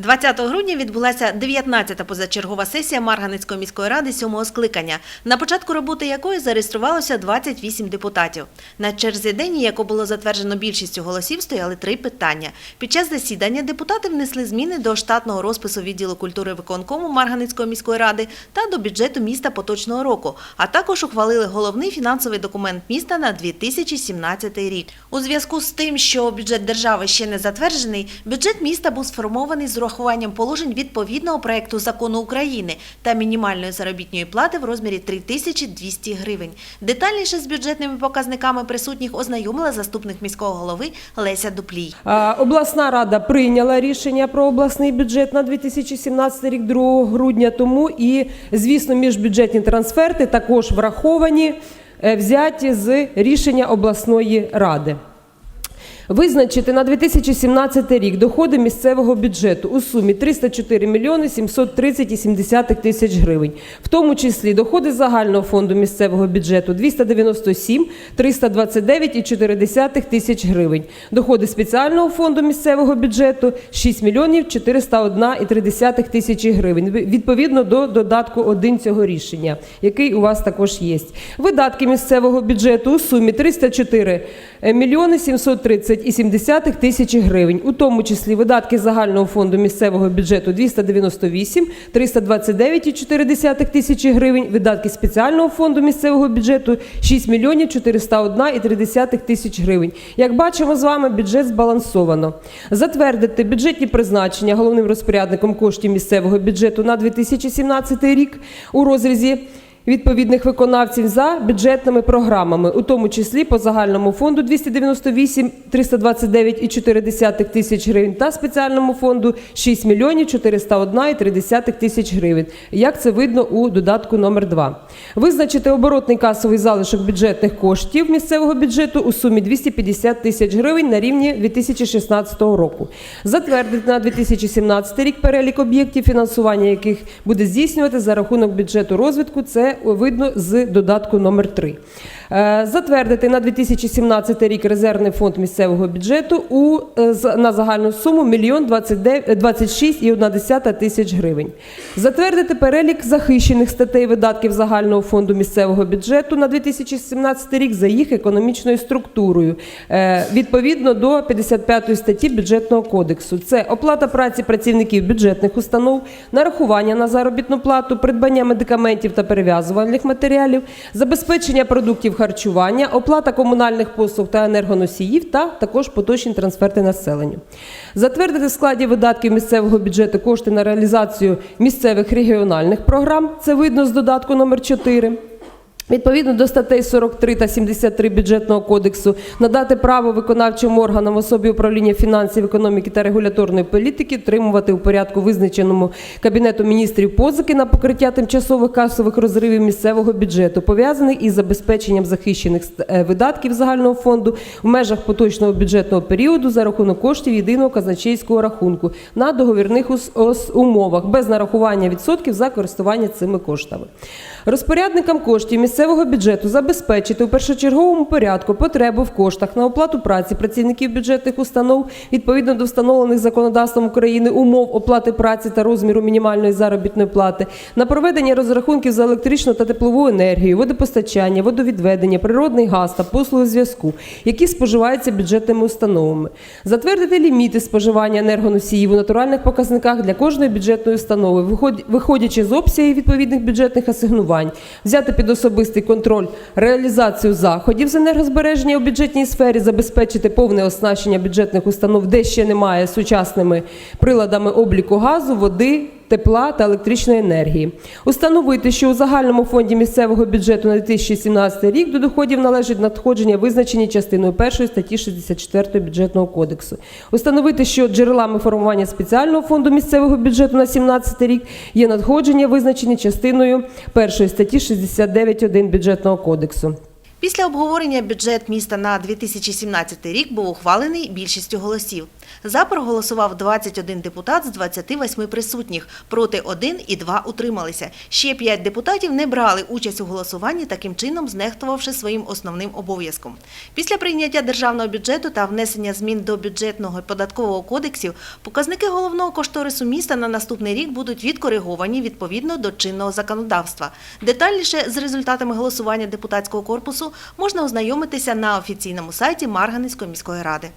20 грудня відбулася 19-та позачергова сесія Марганецької міської ради сьомого скликання, на початку роботи якої зареєструвалося 28 депутатів. На черзі день, яку було затверджено більшістю голосів, стояли три питання. Під час засідання депутати внесли зміни до штатного розпису відділу культури виконкому Марганецької міської ради та до бюджету міста поточного року, а також ухвалили головний фінансовий документ міста на 2017 рік. У зв'язку з тим, що бюджет держави ще не затверджений, бюджет міста був сформований з урахуванням положень відповідного проекту закону України та мінімальної заробітної плати в розмірі 3200 гривень. Детальніше з бюджетними показниками присутніх ознайомила заступник міського голови Леся Дуплій. Обласна рада прийняла рішення про обласний бюджет на 2017 рік 2 грудня. Тому і, звісно, міжбюджетні трансферти також враховані, е, взяті з рішення обласної ради. Визначити на 2017 рік доходи місцевого бюджету у сумі 304 мільйони 730,7 тисяч гривень, в тому числі доходи загального фонду місцевого бюджету 297 329,4 тисяч гривень, доходи спеціального фонду місцевого бюджету 6 мільйонів 401,3 тисячі гривень, відповідно до додатку 1 цього рішення, який у вас також є. Видатки місцевого бюджету у сумі 304 мільйони 730,7 тисячі гривень, у тому числі видатки загального фонду місцевого бюджету 298 329,4 тисячі гривень, видатки спеціального фонду місцевого бюджету 6 мільйонів 401,3 тисяч гривень. Як бачимо з вами, бюджет збалансовано. Затвердити бюджетні призначення головним розпорядником коштів місцевого бюджету на 2017 рік у розрізі відповідних виконавців за бюджетними програмами, у тому числі по загальному фонду 298 329,4 тисяч гривень та спеціальному фонду 6 мільйонів 401,3 тисяч гривень. Як це видно у додатку номер 2. Визначити оборотний касовий залишок бюджетних коштів місцевого бюджету у сумі 250 тисяч гривень на рівні 2016 року. Затвердити на 2017 рік перелік об'єктів, фінансування яких буде здійснювати за рахунок бюджету розвитку. Це видно з додатку номер 3. Е, Затвердити на 2017 рік резервний фонд місцевого бюджету у, е, на загальну суму 1 26,1 тисяч гривень. Затвердити перелік захищених статей видатків загального фонду місцевого бюджету на 2017 рік за їх економічною структурою е, відповідно до 55 статті бюджетного кодексу. Це оплата праці працівників бюджетних установ, нарахування на заробітну плату, придбання медикаментів та перев'язувальних матеріалів, забезпечення продуктів харчування, оплата комунальних послуг та енергоносіїв та також поточні трансферти населенню. Затвердити в складі видатків місцевого бюджету кошти на реалізацію місцевих регіональних програм. Це видно з додатку номер 4. Відповідно до статей 43 та 73 бюджетного кодексу надати право виконавчим органам особі управління фінансів, економіки та регуляторної політики отримувати у порядку визначеному кабінету міністрів позики на покриття тимчасових касових розривів місцевого бюджету, пов'язаних із забезпеченням захищених е, видатків загального фонду в межах поточного бюджетного періоду за рахунок коштів єдиного казначейського рахунку на договірних умовах без нарахування відсотків за користування цими коштами. Розпорядникам коштів місцевого бюджету забезпечити у першочерговому порядку потребу в коштах на оплату праці працівників бюджетних установ відповідно до встановлених законодавством України умов оплати праці та розміру мінімальної заробітної плати, на проведення розрахунків за електричну та теплову енергію, водопостачання, водовідведення, природний газ та послуги зв'язку, які споживаються бюджетними установами, затвердити ліміти споживання енергоносіїв у натуральних показниках для кожної бюджетної установи, виход- виходячи з обсягів відповідних бюджетних асигнувань, взяти під особистий контроль реалізацію заходів з енергозбереження у бюджетній сфері, забезпечити повне оснащення бюджетних установ, де ще немає сучасними приладами обліку газу, води. Тепла та електричної енергії. Установити, що у загальному фонді місцевого бюджету на 2017 рік до доходів належать надходження, визначені частиною 1 статті 64 бюджетного кодексу. Установити, що джерелами формування спеціального фонду місцевого бюджету на 2017 рік є надходження, визначені частиною 1 статті 69.1 бюджетного кодексу. Після обговорення бюджет міста на 2017 рік був ухвалений більшістю голосів. За проголосував 21 депутат з 28 присутніх, проти 1 і 2 утрималися. Ще 5 депутатів не брали участь у голосуванні, таким чином знехтувавши своїм основним обов'язком. Після прийняття державного бюджету та внесення змін до бюджетного і податкового кодексів, показники головного кошторису міста на наступний рік будуть відкориговані відповідно до чинного законодавства. Детальніше з результатами голосування депутатського корпусу можна ознайомитися на офіційному сайті Марганецької міської ради.